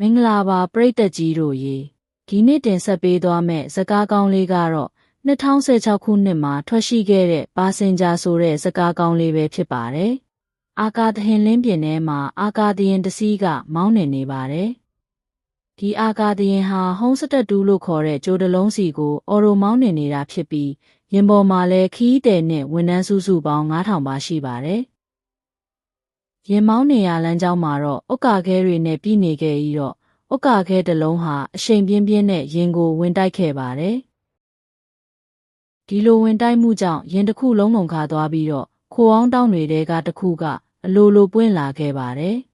မင်္ဂလာပါပရိသတ်ကြီးတို့ရေဒီနေ့တင်ဆက်ပေးသွားမယ့်ဇာကားကောင်းလေးကတော့2016ခုနှစ်မှာထွက်ရှိခဲ့တဲ့ပါစင်ဂျာဆိုတဲ့ဇာကားကောင်းလေးပဲဖြစ်ပါတယ်။အာကာသဟင်လင်းပြင်ထဲမှာအာကာသယင်တစ်စီးကမောင်းနေနေပါတယ်။ဒီအာကာသယင်ဟာဟုံးစတက်တူးလို့ခေါ်တဲ့ကြိုးတလုံးစီကိုအော်ရိုမောင်းနေနေတာဖြစ်ပြီးရင်ပေါ်မှာလည်းခီးတဲ့နဲ့ဝန်ထမ်းစုစုပေါင်း9000ပါရှိပါတယ်။ ရင်မောင်းနေရလမ်းကြောင်းမှာတော့ဥက္ကာခဲတွေနဲ့ပြည်နေခဲ့ပြီးတော့ဥက္ကာခဲတစ်လုံးဟာအရှိန်ပြင်းပြင်းနဲ့ရင်ကိုဝင်တိုက်ခဲ့ပါတယ်။ဒီလိုဝင်တိုက်မှုကြောင့်ရင်တစ်ခုလုံးလုံးခါသွားပြီးတော့ခိုအောင်တောင်းတွေတဲကတစ်ခုကအလိုလိုပွင့်လာခဲ့ပါတယ်။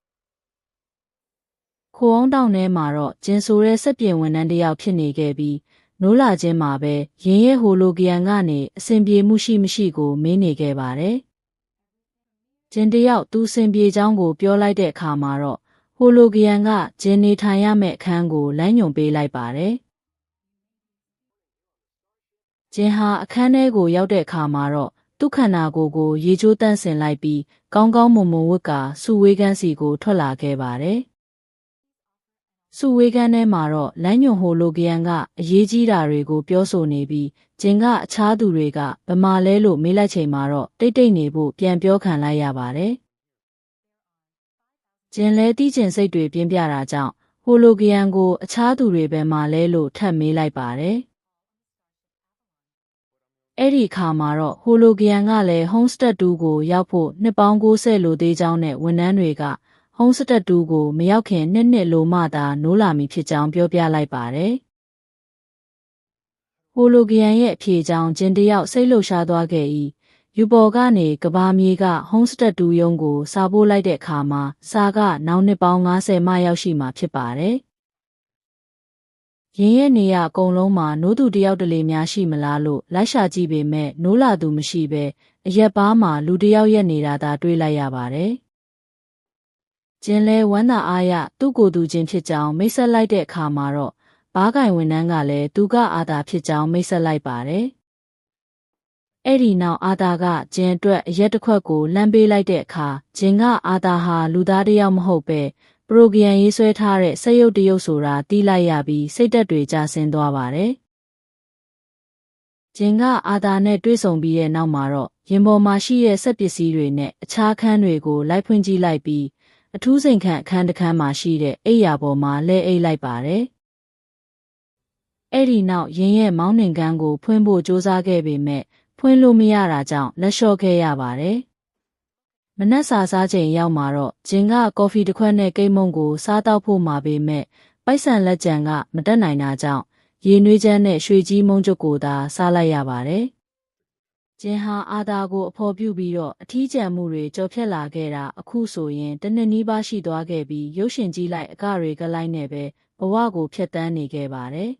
ခိုအောင်တောင်းထဲမှာတော့ဂျင်ဆိုတဲ့စက်ပြင်ဝန်ထမ်းတစ်ယောက်ဖြစ်နေခဲ့ပြီးနိုးလာခြင်းမှာပဲရင်ရဲ့ဟိုလိုဂီယန်ကနေအစဉ်ပြေမှုရှိမရှိကိုမင်းနေခဲ့ပါတယ်။ ဂျင်တယောက်သူအစဉ်ပြေချောင်းကိုပြောလိုက်တဲ့အခါမှာတော့ဟိုလိုဂီယန်ကဂျင်နေထိုင်ရမယ့်အခန်းကိုလမ်းညွှန်ပေးလိုက်ပါတယ်။ဂျင်ဟာအခန်းထဲကိုရောက်တဲ့အခါမှာတော့သူ့ခန္ဓာကိုယ်ကိုရေချိုးတန့်စင်လိုက်ပြီးကောင်းကောင်းမွန်မွန်ဝတ်ကာစုဝေးကန်းစီကိုထွက်လာခဲ့ပါတယ်။ စုဝေးကန်းထဲမှာတော့လမ်းညွန်ဟိုလိုဂီယန်ကအရေးကြီးတာတွေကိုပြောဆိုနေပြီးဂျင်ကအခြားသူတွေကဗမာလဲလို့မေးလိုက်ချိန်မှာတော့တိတ်တိတ်နေဖို့ပြန်ပြောခံလိုက်ရပါတယ်။ဂျင်လဲတီးကျင်စိတ်တွေပြင်းပြတာကြောင့်ဟိုလိုဂီယန်ကိုအခြားသူတွေပဲမှလဲလို့ထပ်မေးလိုက်ပါတယ်။အဲ့ဒီအခါမှာတော့ဟိုလိုဂီယန်ကလည်း homestead 2ကိုရောက်ဖို့နှစ်ပေါင်း90လိုသေးကြောင်းနဲ့ဝန်ထမ်းတွေက homestead 2ကိုမရောက်ခင်နှစ်နှစ်လိုမှသာနိုးလာမည်ဖြစ်ကြောင်းပြောပြလိုက်ပါတယ်။ဟိုလိုဂီယန်ရဲ့အဖြေကြောင့်ဂျင်တယောက်စိတ်လှုပ်ရှားသွားခဲ့၏ယူပေါ်ကနေကဘာမြေက homestead 2ရုံးကိုစာပို့လိုက်တဲ့အခါမှာစာကနောက်နှစ်ပေါင်း90မှရောက်ရှိမှာဖြစ်ပါတယ်။ရင်းရဲ့နေရအကုန်လုံးမှာနိုးသူတယောက်တလေများရှိမလားလို့လိုက်ရှာကြည့်ပေမဲ့နိုးလာသူမရှိပဲအရက်ပါးမှာလူတယောက်ရက်နေတာသာတွေ့လိုက်ရပါတယ်။ ကျင်းလဲဝမ်းသာအားရသူ့ကိုယ်သူချင်းဖြစ်ကြောင်းမိတ်ဆက်လိုက်တဲ့အခါမှာတော့ဘားကင်ဝန်ထမ်းကလည်းသူကအာသာဖြစ်ကြောင်းမိတ်ဆက်လိုက်ပါတယ်။အဲ့ဒီနောက်အာသာကဂျင်အတွက်အရက်တစ်ခွက်ကိုလှမ်းပေးလိုက်တဲ့အခါဂျင်ကအာသာဟာလူသားတယောက်မဟုတ်ပဲပရိုဂရမ်ရေးဆွဲထားတဲ့စက်ရုပ်တရုပ်ဆိုတာတီးလိုက်ရပြီးစိတ်သက်တွေကျဆင်းသွားပါတယ်။ဂျင်ကအာသာနဲ့တွေ့ဆုံပြီးတဲ့နောက်မှာတော့ရင်ပေါ်မှာရှိတဲ့စက်ပစ္စည်းတွေနဲ့အခြားခန်းတွေကိုလိုက်ဖွင့်ကြည့်လိုက်ပြီး အထူးစိန်ခန့်အခန်းတစ်ခန်းမှာရှိတဲ့အိယာပေါ်မှာလဲအိတ်လိုက်ပါတယ်။အဲ့ဒီနောက်ရင်ရဲ့မောင်းနှင်ကန်းကိုဖွင့်ဖို့စ조사ခဲ့ပေမဲ့ဖွင့်လို့မရတာကြောင့်လက်လျှော့ခဲ့ရပါတယ်။မနက်စာစားချိန်ရောက်မှာတော့ဂျင်ကကော်ဖီတစ်ခွက်နဲ့ကိတ်မုံကိုစားတော့ဖို့မှာပေမဲ့ပိုက်ဆံလက်ကြံကမတက်နိုင်တာကြောင့်ရေနွေးချမ်းနဲ့ရွှေကြီးမုံကျုပ်ကိုသာစားလိုက်ရပါတယ်။ ဂျင်ဟာအာသာကိုအဖော်ပြုပြီးတော့အထီးကျန်မှုတွေကြော်ဖြတ်လာခဲ့တာအခုဆိုရင်တနစ်နီးပါးရှိသွားခဲ့ပြီးရုပ်ရှင်ကြီးလိုက်အကတွေကလိုက်နဲ့ပဲဘဝကိုဖျက်ဆီးနေခဲ့ပါတယ်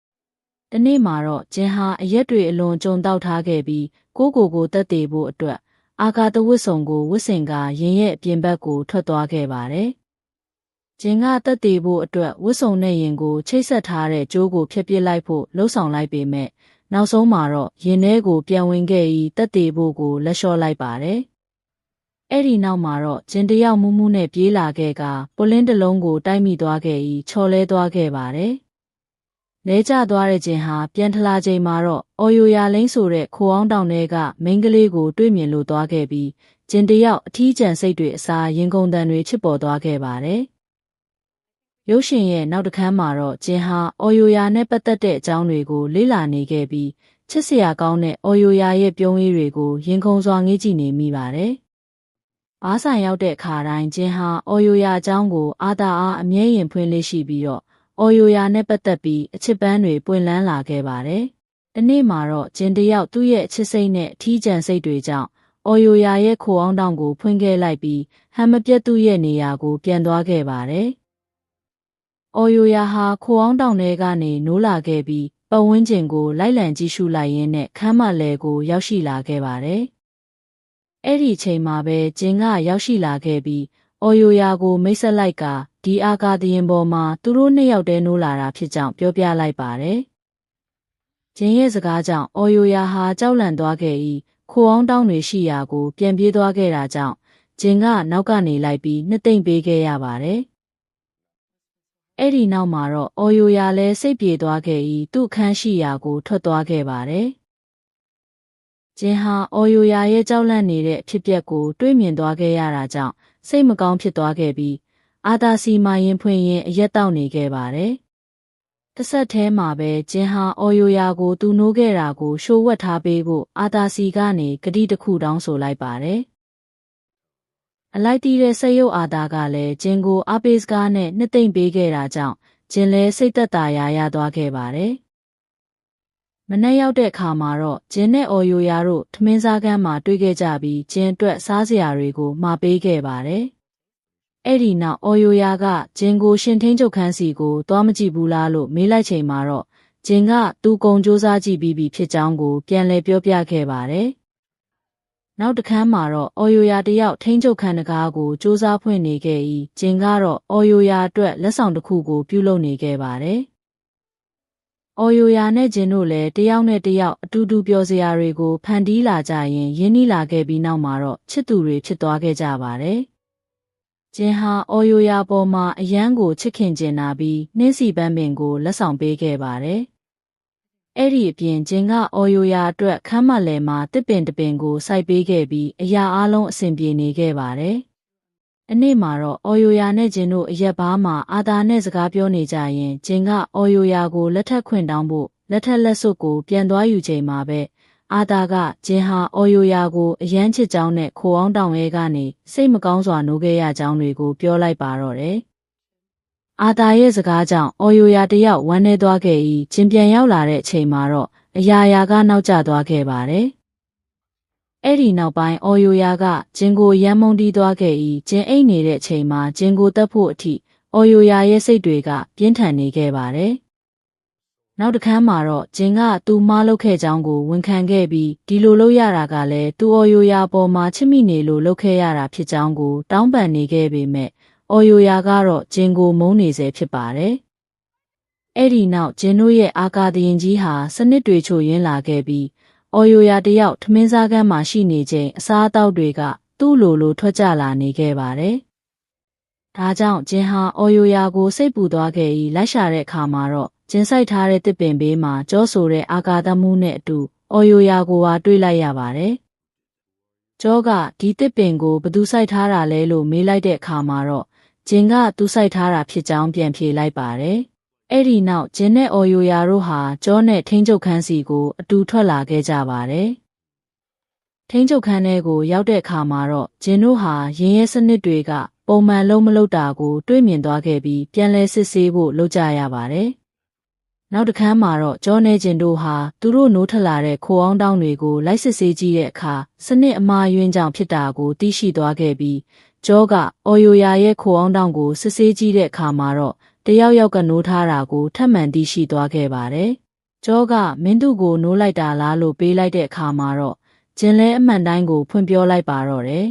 ။တနေ့မှာတော့ဂျင်ဟာအရက်တွေအလွန်ကြုံတောက်ထားခဲ့ပြီးကိုကိုကိုတက်သေးဖို့အတွက်အာကာသဝတ်စုံကိုဝတ်ဆင်ကရင်ရဲ့အပြင်ဘက်ကိုထွက်သွားခဲ့ပါတယ်။ဂျင်ကတက်တည်ဖို့အတွက်ဝတ်စုံနဲ့ရင်ကိုချိတ်ဆက်ထားတဲ့ကြိုးကိုဖျက်ပစ်လိုက်ဖို့လှုံ့ဆော်လိုက်ပေမဲ့ နောက်ဆုံးမှာတော့ရင်ထဲကိုပြန်ဝင်ခဲ့ပြီးတက်တည်ဖို့ကိုလက်လျှော့လိုက်ပါတယ်။အဲ့ဒီနောက်မှာတော့ဂျင်တယောက်မူးမူးနဲ့ပြေးလာခဲ့ကပုလင်းတစ်လုံးကိုတိုက်မိသွားခဲ့ပြီးချော်လဲသွားခဲ့ပါတယ်။လဲကျသွားတဲ့ခြင်းဟာပြန်ထလာချိန်မှာတော့အော်ယိုယာလိမ့်ဆိုတဲ့ခိုအောင်တောင်တွေကမိန်းကလေးကိုတွေ့မြင်လို့သွားခဲ့ပြီးကျင်တယောက်အထီးကျန်စိတ်တွေအစားရင်ကုန်တန်တွေချစ်ပေါ်သွားခဲ့ပါတယ်။ ရုပ်ရှင်ရဲ့နောက်တစ်ခန်းမှာတော့ကျင်ဟာအော်ယိုယာနဲ့ပတ်သက်တဲ့အကြောင်းတွေကိုလေ့လာနေခဲ့ပြီးချစ်စရာကောင်းတဲ့အော်ယိုယာရဲ့ပြုံးရည်တွေကိုရင်ခုန်စွာငေးကြည့်နေမိပါတယ်။ဘားဆိုင်ရောက်တဲ့အခါတိုင်းကျင်ဟာအော်ယိုယာအကြောင်းကိုအာသာအားအမြဲရင်ဖွင့်လေးရှိပြီးတော့အော်ယိုယာနဲ့ပတ်သက်ပြီးအချစ်ပန်းတွေပွင့်လန်းလာခဲ့ပါတယ်။ဒီနေ့မှာတော့ဂျင်တယောက်သူ့ရဲ့အချစ်စိတ်နဲ့အထီးကျန်စိတ်တွေကြောင့်အော်ယိုယာရဲ့ခိုအောင်တောင်ကိုဖွင့်ခဲ့လိုက်ပြီးဟမ်မပြတ်သူ့ရဲ့နေရာကိုပြန်သွားခဲ့ပါတယ်။ အော်ယိုယာဟာခိုအောင်တောင်ထဲကနေနိုးလာခဲ့ပြီးပတ်ဝန်းကျင်ကိုလိုက်လံကြည့်ရှုလိုက်ရင်းနဲ့ခမ်းမလဲကိုရောက်ရှိလာခဲ့ပါတယ်။အဲ့ဒီချိန်မှာပဲဂျင်ကရောက်ရှိလာခဲ့ပြီးအော်ယိုယာကိုမိတ်ဆက်လိုက်ကဒီအာကာသရင်ပေါ်မှာသူတို့နှစ်ယောက်တည်းနိုးလာတာဖြစ်ကြောင်းပြောပြလိုက်ပါတယ်။ဂျင်းရဲ့စကားကြောင့်အော်ယိုယာဟာကြောက်လန့်သွားခဲ့၏ခိုအောင်တောင်းတွေရှိရာကိုပြန်ပြေးသွားခဲ့တာကြောင့်ဂျင်းကနောက်ကနေလိုက်ပြီးနှစ်သိမ့်ပေးခဲ့ရပါတယ် အဲ့ဒီနောက်မှာတော့အော်ယိုယာလည်းစိတ်ပြေသွားခဲ့ပြီးသူ့ခန်းရှိရာကို ထွက်သွားခဲ့ပါတယ်။ကျင်းဟာအော်ယိုယာရဲ့ကြောက်လန့်နေတဲ့အဖြစ်အပျက်ကို တွေးမြင်သွားခဲ့ရတာကြောင့်စိတ်မကောင်းဖြစ်သွားခဲ့ပြီးအာသာစီမာရင်ဖွင့်ရင်အရက်တောက်နေခဲ့ပါတယ်။တစ်ဆက်တည်းမှာပဲကျင်းဟာအော်ယိုယာကိုသူနိုးခဲ့တာကိုရှိုးဝက်ထားပေးဖို့အာသာစီကနေဂတိတစ်ခုတောင်းဆိုလိုက်ပါတယ်။ အလိုက်တီးတဲ့စိတ်ရုပ်အာသာကလည်းဂျင်ကိုအပေးစကားနဲ့နှစ်သိမ့်ပေးခဲ့တာကြောင့်ဂျင်လည်းစိတ်သက်သာရာရသွားခဲ့ပါတယ်။မနေ့ရောက်တဲ့အခါမှာတော့ဂျင်နဲ့အော်ယိုယာတို့ထမင်းစားကမ်းမှာတွေ့ခဲ့ကြပြီးဂျင်အတွက်စားစရာတွေကိုမှာပေးခဲ့ပါတယ်။အဲ့ဒီနောက်အော်ယိုယာကဂျင်ကိုရှင်ထင်းချုပ်ခန်းစီကိုသွားမကြည့်ဘူးလားလို့မေးလိုက်ချိန်မှာတော့ဂျင်ကသူကုံစူးစမ်းကြည့်ပြီးပြီဖြစ်ကြောင်းကိုပြန်လည်ပြောပြခဲ့ပါတယ်။ နောက်တစ်ခန်းမှာတော့အော်ယိုယာတယောက်ထိန်းချုပ်ခန်းတကားကိုစူးစမ်းဖွင့်နေခဲ့၏ဂျင်ကတော့အော်ယိုယာအတွက်လက်ဆောင်တစ်ခုကိုပြုလုပ်နေခဲ့ပါတယ်။အော်ယိုယာနဲ့ဂျင်တို့လည်းတယောက်နဲ့တယောက်အတူတူပြောစရာတွေကိုဖန်တီးလာကြရင်ရင်းနှီးလာခဲ့ပြီးနောက်မှာတော့ချစ်သူတွေဖြစ်သွားခဲ့ကြပါတယ်။ဂျင်ဟာအော်ယိုယာပေါ်မှာအယမ်းကိုချစ်ခင်ကျင်နာပြီးနှင်းစီပန်းပင်ကိုလက်ဆောင်ပေးခဲ့ပါတယ်။ အဲ့ဒီအပြင်ဂျင်ကအော်ယိုယာအတွက်ခမ်းမလဲမှာတစ်ပင်တပင်ကိုစိုက်ပေးခဲ့ပြီးအရာအလုံးအဆင်ပြေနေခဲ့ပါတယ်။အနေ့မှာတော့အော်ယိုယာနဲ့ဂျင်တို့အရက်ဘားမှာအာသာနဲ့စကားပြောနေကြရင်ဂျင်ကအော်ယိုယာကိုလက်ထက်ခွင့်တောင်းဖို့လက်ထက်လက်စွပ်ကိုပြန်သွားယူချိန်မှာပဲအာသာကဂျင်ဟာအော်ယိုယာကိုအယမ်းချစ်ကြောင်းနဲ့ခိုအောင်တောင်ရဲကနေစိတ်မကောင်းစွာနိုးခဲ့ရကြောင်းတွေကိုပြောလိုက်ပါတော့တယ်။ အာသာရဲ့စကားကြောင့်အော်ယိုယာတယောက်ဝမ်းနေသွားခဲ့၏ကျင်ပြန်ရောက်လာတဲ့အချိန်မှာတော့အရာရာကနောက်ကျသွားခဲ့ပါတယ်။အဲ့ဒီနောက်ပိုင်းအော်ယိုယာကဂျင်ကိုရမ်းမုန်းတီးသွားခဲ့၏ကျင်အိတ်နေတဲ့အချိန်မှာဂျင်ကိုတက်ဖို့အထိအော်ယိုယာရဲ့စိတ်တွေကပြင်းထန်နေခဲ့ပါတယ်။နောက်တစ်ခါမှတော့ဂျင်ကသူ့မားလုပ်ခဲ့ကြောင်းကိုဝန်ခံခဲ့ပြီးဒီလိုလုပ်ရတာကလည်းသူ့အော်ယိုယာပေါ်မှာချစ်မိနေလို့လုပ်ခဲ့ရတာဖြစ်ကြောင်းကိုတောင်းပန်နေခဲ့ပေမဲ့ အော်ယိုယာကတော့ဂျင်ကိုမုန်းနေစေဖြစ်ပါတယ်။အဲ့ဒီနောက်ဂျင်တို့ရဲ့အာကာသရင်ကြီးဟာစနစ်တွေချိုရင်းလာခဲ့ပြီးအော်ယိုယာတယောက်ထမင်းစားကမ်းမှာရှိနေချိန်အစားအသောက်တွေကသူ့လိုလိုထွက်ကြလာနေခဲ့ပါတယ်။ဒါကြောင့်ဂျင်ဟာအော်ယိုယာကိုစိတ်ပူသွားခဲ့ပြီးလိုက်ရှာတဲ့အခါမှာတော့ဂျင်ဆိုင်ထားတဲ့တစ်ပင်ဘေးမှာကြောဆိုတဲ့အာကာသမှုနဲ့အတူအော်ယိုယာကိုပါတွေ့လိုက်ရပါတယ်။ကျောကဒီတစ်ပင်ကိုဘသူစိုက်ထားတာလဲလို့မေးလိုက်တဲ့အခါမှာတော့ ဂျင်ကသူ့စိုက်ထားတာဖြစ်ကြောင်းပြန်ဖြေလိုက်ပါတယ်။အဲ့ဒီနောက်ဂျင်နဲ့အော်ယိုယာတို့ဟာကျောနဲ့ထိန်းချုပ်ခန်းစီကိုအတူထွက်လာခဲ့ကြပါတယ်။ထိန်းချုပ်ခန်းထဲကိုရောက်တဲ့အခါမှာတော့ဂျင်တို့ဟာရင်းရဲစနစ်တွေကပုံမှန်လုံးမလုပ်တာကို တွေးမြင်သွားခဲ့ပြီးပြန်လဲစစ်ဆေးဖို့လုပ်ကြရပါတယ်။နောက်တစ်ခါမှတော့ကျောနေကျင်တို့ဟာသူတို့နိုးထလာတဲ့ခိုအောင်တောင်းတွေကိုလိုက်စစ်ဆေးကြည့်တဲ့အခါစနစ်အမှားယွင်းကြောင့်ဖြစ်တာကိုသိရှိသွားခဲ့ပြီး ကျောကအော်ယိုယာရဲ့ခိုအောင်တောင်ကိုစစ်ဆေးကြည့်တဲ့အခါမှာတော့တယောက်ယောက်ကနိုးထားတာကိုထပ်မံသိရှိသွားခဲ့ပါတယ်။ကျောကမင်းသူကိုနိုးလိုက်တာလားလို့ပေးလိုက်တဲ့အခါမှာတော့ဂျင်လဲအမှန်တိုင်းကိုဖွင့်ပြောလိုက်ပါတော့တယ်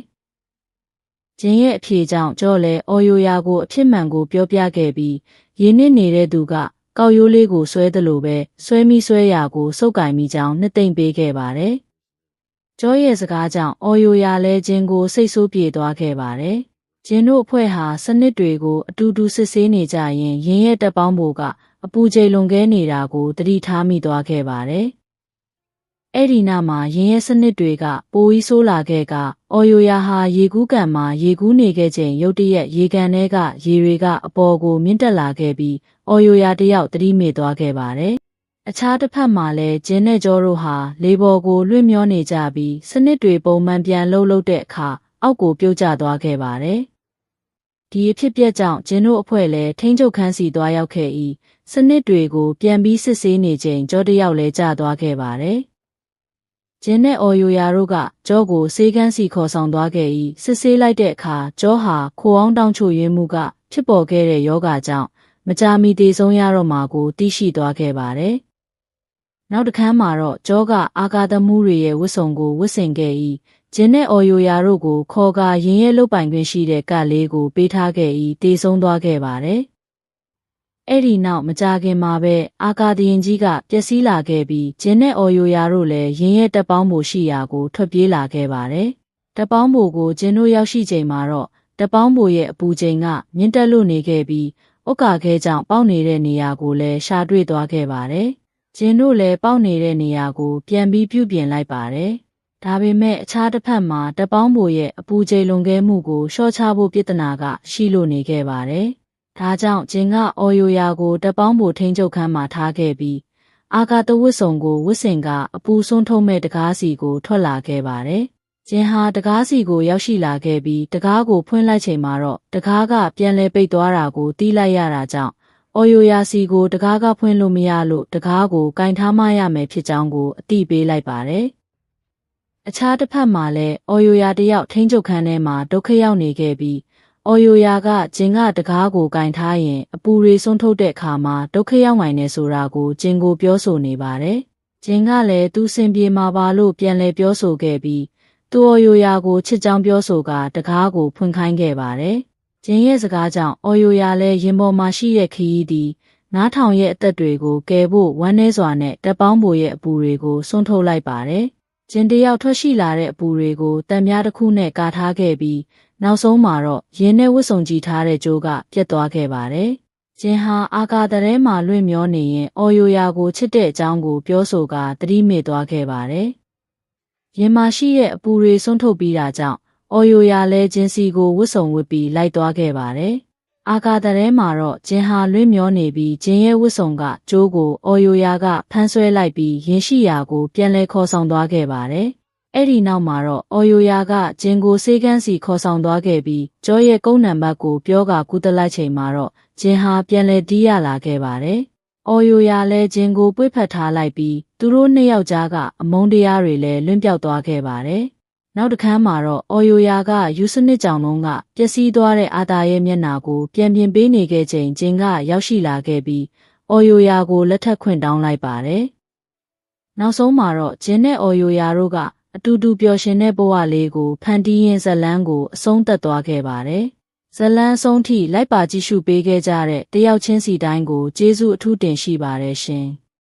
။ဂျင်ရဲ့အဖြေကြောင့်ကျောလဲအော်ယိုယာကိုအဖြစ်မှန်ကိုပြောပြခဲ့ပြီးရင်းနှင်းနေတဲ့သူကကောက်ရိုးလေးကိုဆွဲသလိုပဲဆွဲမိဆွဲရာကိုစုပ်ကင်မိကြောင်းနှစ်သိမ့်ပေးခဲ့ပါတယ် ကျောရဲ့စကားကြောင့်အော်ယိုယာလဲဂျင်ကိုစိတ်ဆိုးပြေသွားခဲ့ပါတယ်။ဂျင်တို့အဖွဲ့ဟာစနစ်တွေကိုအတူတူစစ်ဆေးနေကြရင်ရင်းရဲ့တက်ပေါင်းဘူကအပူချိန်လွန်ကဲနေတာကိုသတိထားမိသွားခဲ့ပါတယ်။အဲ့ဒီနောက်မှာရင်းရဲ့စနစ်တွေကပိုပြီးဆိုးလာခဲ့ကအော်ယိုယာဟာရေကူးကန်မှာရေကူးနေခဲ့ချိန်ရုတ်တရက်ရေကန်ထဲကရေတွေကအပေါ်ကိုမြင့်တက်လာခဲ့ပြီးအော်ယိုယာတယောက်သတိမေ့သွားခဲ့ပါတယ် အခြားတစ်ဖက်မှာလည်းဂျင်းနဲ့ကျောတို့ဟာလေပေါ်ကိုလွင့်မျောနေကြပြီးစနစ်တွေပုံမှန်ပြန်လှုပ်လှုပ်တဲ့အခါအောက်ကိုပြုတ်ကျသွားခဲ့ပါတယ်။ဒီအဖြစ်ပြက်ကြောင့်ဂျင်းတို့အဖွဲ့လည်းထိန်းချုပ်ခန်းစီသွားရောက်ခဲ့၏စနစ်တွေကိုပြန်ပြီးစစ်ဆေးနေချိန်ကျောတယောက်လည်းကျသွားခဲ့ပါတယ်။ဂျင်းနဲ့အော်ယိုယာတို့ကကျောကိုစေးကန်းစီခေါ်ဆောင်သွားခဲ့၏စစ်ဆေးလိုက်တဲ့အခါကျောဟာခိုအောင်တောင်းချိုရင်းမှုကဖြစ်ပေါ်ခဲ့တဲ့ယောဂကြောင့်မကြာမီတည်ဆုံးရတော့မှာကိုသိရှိသွားခဲ့ပါတယ်။ နောက်တစ်ခန်းမှာတော့ကျောကအာကာသမှုတွေရဲ့ဝတ်စုံကိုဝတ်ဆင်ခဲ့၏ဂျင်းနဲ့အော်ယိုယာတို့ကိုခေါ်ကာရင်ရဲလုတ်ပိုင်ခွင့်ရှိတဲ့ကတ်လေးကိုပေးထားခဲ့၏တေဆုံးသွားခဲ့ပါတယ်။အဲ့ဒီနောက်မကြခင်မှာပဲအာကာသရင်ကြီးကပျက်စီးလာခဲ့ပြီးဂျင်းနဲ့အော်ယိုယာတို့လည်းရင်ရဲတက်ပေါင်းမှုရှိရာကိုထွက်ပြေးလာခဲ့ပါတယ်။တက်ပေါင်းမှုကိုဂျင်းတို့ရောက်ရှိချိန်မှာတော့တက်ပေါင်းမှုရဲ့အပူချိန်ကမြင့်တက်လို့နေခဲ့ပြီးဥက္ကာခဲကြောင့်ပေါက်နေတဲ့နေရာကိုလည်းရှာတွေ့သွားခဲ့ပါတယ်။ ဂျင်းတို့လည်းပေါက်နေတဲ့နေရာကို ပြန်ပြီးပြုပြင်လိုက်ပါတယ်။ဒါပေမဲ့အခြားတစ်ဖက်မှာတပေါင်းပိုရဲ့အပူချိန်လွန်ကဲမှုကိုရှော့ချဖို့ပြဿနာက ရှိလို့နေခဲ့ပါတယ်။ဒါကြောင့်ဂျင်းကအော်ယိုယာကိုတပေါင်းပိုထိန်းချုပ်ခန်းမှာထားခဲ့ပြီးအာကာသဝစ်စုံကိုဝစ်စင်ကအပူဆုံးထုံးမဲ့တကားစီကိုထွက်လာခဲ့ပါတယ်။ကျင်းဟာတကားစီကိုရောက်ရှိလာခဲ့ပြီးတကားကိုဖွင့်လိုက်ချိန်မှာတော့တကားကပြန်လဲပိတ်သွားတာကိုတီးလိုက်ရတာကြောင့် အော်ယိုယာစီကိုတကားကဖွင့်လို့မရလို့တကားကိုကင်ထားမရမယ်ဖြစ်ကြောင်းကိုအတိပေးလိုက်ပါတယ်။အခြားတစ်ဖက်မှာလည်းအော်ယိုယာတယောက်ထိန်းချုပ်ခန်းထဲမှာဒုက္ခရောက်နေခဲ့ပြီးအော်ယိုယာကဂျင်ကတကားကိုကင်ထားရင်အပူတွေဆုံးထုတ်တဲ့အခါမှာဒုက္ခရောက်နိုင်နေဆိုတာကိုဂျင်ကိုပြောဆိုနေပါတယ်။ဂျင်ကလည်းသူစင်ပြေမှာပါလို့ပြန်လဲပြောဆိုခဲ့ပြီးသူအော်ယိုယာကိုချစ်ကြောင်းပြောဆိုကတကားကိုဖွင့်ခိုင်းခဲ့ပါတယ်။ ဂျင်ရဲ့စကားကြောင့်အော်ယိုယာလည်းရင်ပေါ်မှာရှိတဲ့ခရီးသည်နားထောင်ရဲ့အသက်တွေကိုကယ်ဖို့ဝမ်းနည်းစွာနဲ့တက်ပေါင်းပိုရဲ့အပူတွေကိုစွန့်ထုတ်လိုက်ပါတယ်။ဂျင်တယောက်ထွက်ရှိလာတဲ့အပူတွေကိုတံပြားတစ်ခုနဲ့ကာထားခဲ့ပြီးနောက်ဆုံးမှာတော့ရင်းနဲ့ဝတ်စုံကြည်ထားတဲ့ကြိုးကပြတ်သွားခဲ့ပါတယ်။ဂျင်ဟာအာကာသထဲမှာလွင့်မျောနေရင်အော်ယိုယာကိုချစ်တဲ့အကြောင်းကိုပြောဆိုကာသတိမေ့သွားခဲ့ပါတယ်။ရင်မာရှိရဲ့အပူတွေဆွန့်ထုတ်ပြီးတာကြောင့် အော်ယိုယာလည်းဂျင်စီကိုဝတ်စုံဝတ်ပြီးလိုက်သွားခဲ့ပါတယ်။အာကာသထဲမှာတော့ဂျင်ဟာလွင့်မျောနေပြီးဂျင်ရဲ့ဝတ်စုံကကျိုးကိုအော်ယိုယာကဖမ်းဆွဲလိုက်ပြီးရင်ရှိရာကိုပြန်လဲခေါ်ဆောင်သွားခဲ့ပါတယ်။အဲ့ဒီနောက်မှာတော့အော်ယိုယာကဂျင်ကိုဆေးကန်းစီခေါ်ဆောင်သွားခဲ့ပြီးကျော်ရဲ့ကုန်းနံပါတ်ကိုပြောကကူးတလိုက်ချိန်မှာတော့ဂျင်ဟာပြန်လဲတီးရလာခဲ့ပါတယ်။အော်ယိုယာလည်းဂျင်ကိုပွေ့ဖက်ထားလိုက်ပြီးသူတို့နှစ်ယောက်ကြားကအမုန်းတရားတွေလည်းလွင့်ပြောက်သွားခဲ့ပါတယ်။ နောက်တစ်ခါမှာတော့အော်ယိုယာကယူစနစ်ကြောင်လုံးကပျက်စီးသွားတဲ့အာတာရဲ့မျက်နှာကိုပြန်ပြင်ပေးနေခဲ့ချိန်ဂျင်ကရောက်ရှိလာခဲ့ပြီးအော်ယိုယာကိုလက်ထပ်ခွင့်တောင်းလိုက်ပါတယ်။နောက်ဆုံးမှာတော့ဂျင်နဲ့အော်ယိုယာတို့ကအတူတူပျော်ရွှင်တဲ့ဘဝလေးကိုဖန်တီးရင်းဇလန်းကိုအဆုံးသတ်သွားခဲ့ပါတယ်။ဇလန်းအဆုံးထိလိုက်ပါကြည့်ရှုပေးခဲ့ကြတဲ့တယောက်ချင်းစီတိုင်းကိုကျေးဇူးအထူးတင်ရှိပါတယ်ရှင်။